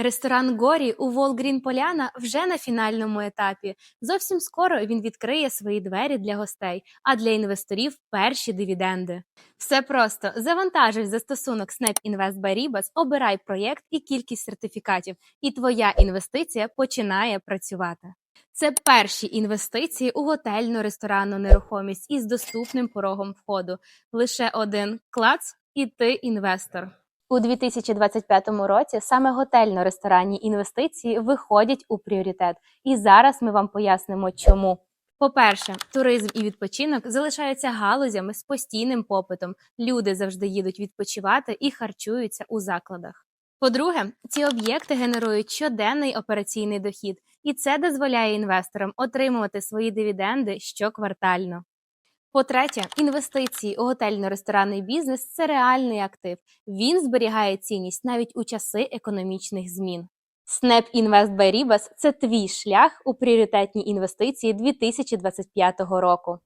Ресторан Горі у Волгрін Поляна вже на фінальному етапі. Зовсім скоро він відкриє свої двері для гостей, а для інвесторів перші дивіденди. Все просто завантажуй застосунок Snap Invest by Ribas, обирай проєкт і кількість сертифікатів, і твоя інвестиція починає працювати. Це перші інвестиції у готельну ресторанну нерухомість із доступним порогом входу. Лише один клац, і ти інвестор. У 2025 році саме готельно-ресторанні інвестиції виходять у пріоритет, і зараз ми вам пояснимо, чому. По-перше, туризм і відпочинок залишаються галузями з постійним попитом. Люди завжди їдуть відпочивати і харчуються у закладах. По-друге, ці об'єкти генерують щоденний операційний дохід, і це дозволяє інвесторам отримувати свої дивіденди щоквартально. По-третє, інвестиції у готельно-ресторанний бізнес це реальний актив. Він зберігає цінність навіть у часи економічних змін. Snap Invest by Ribas – це твій шлях у пріоритетні інвестиції 2025 року.